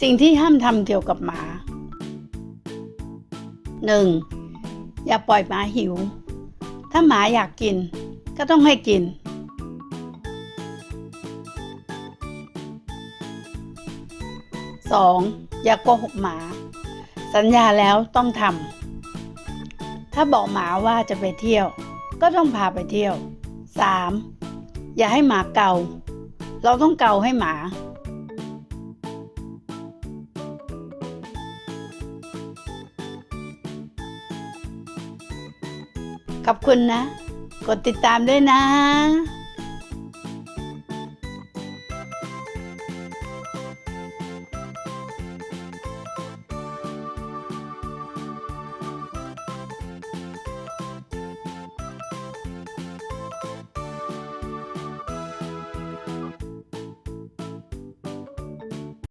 สิ่งที่ห้ามทำเกี่ยวกับหมา 1. อย่าปล่อยหมาหิว ถ้าหมาอยากกิน ก็ต้องให้กิน 2. อย่ากโกหกหมา สัญญาแล้วต้องทำถ้าบอกหมาว่าจะไปเที่ยว ก็ต้องพาไปเที่ยว 3. อย่าให้หมาเกา เราต้องเกาให้หมา ขอบคุณนะ กดติดตามด้วยนะ